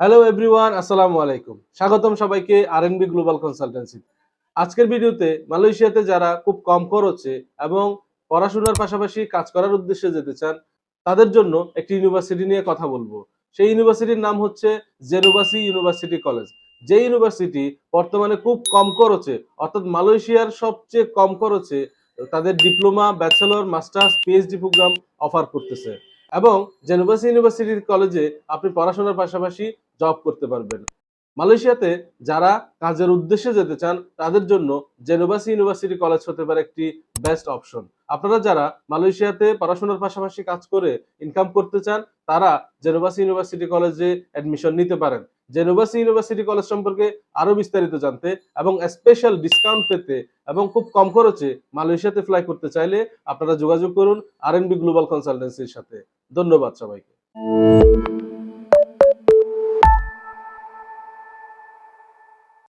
Hello everyone আসসালামু আলাইকুম। স্বাগতম সবাইকে আরএনবি গ্লোবাল কনসালটেন্সি আজকের ভিডিওতে মালয়েশিয়াতে যারা খুব কম খরচে এবং পড়াশোনার পাশাপাশি কাজ করার উদ্দেশ্যে যেতে চান, তাদের জন্য একটি ইউনিভার্সিটি নিয়ে কথা বলব। সেই ইউনিভার্সিটির নাম হচ্ছে জেনোবাসি ইউনিভার্সিটি কলেজ। যে ইউনিভার্সিটি বর্তমানে খুব কম খরচে, অর্থাৎ মালয়েশিয়ার সবচেয়ে কম খরচে, তাদের diploma, bachelor, masters PhD programme offer করতেছে। এবং জেনোবাসি ইউনিভার্সিটি কলেজে আপনি পড়াশোনার পাশাপাশি জব করতে পারবেন। মালয়েশিয়াতে যারা কাজের উদ্দেশ্যে যেতে চান, তাদের জন্য জেনোবাসি ইউনিভার্সিটি কলেজ হতে পারে একটি বেস্ট অপশন আপনারা যারা মালয়েশিয়াতে পড়াশোনার পাশাপাশি কাজ করে ইনকাম করতে চান, তারা জেনোবাসি ইউনিভার্সিটি কলেজে অ্যাডমিশন নিতে পারেন। জেনোবাসি ইউনিভার্সিটি কলেজ সম্পর্কে আরও বিস্তারিত জানতে এবং স্পেশাল ডিসকাউন্ট পেতে এবং খুব কম খরচে মালয়েশিয়াতে ফ্লাই করতে চাইলে আপনারা যোগাযোগ করুন আর গ্লোবাল কনসালটেন্সির সাথে। ধন্যবাদ সবাইকে।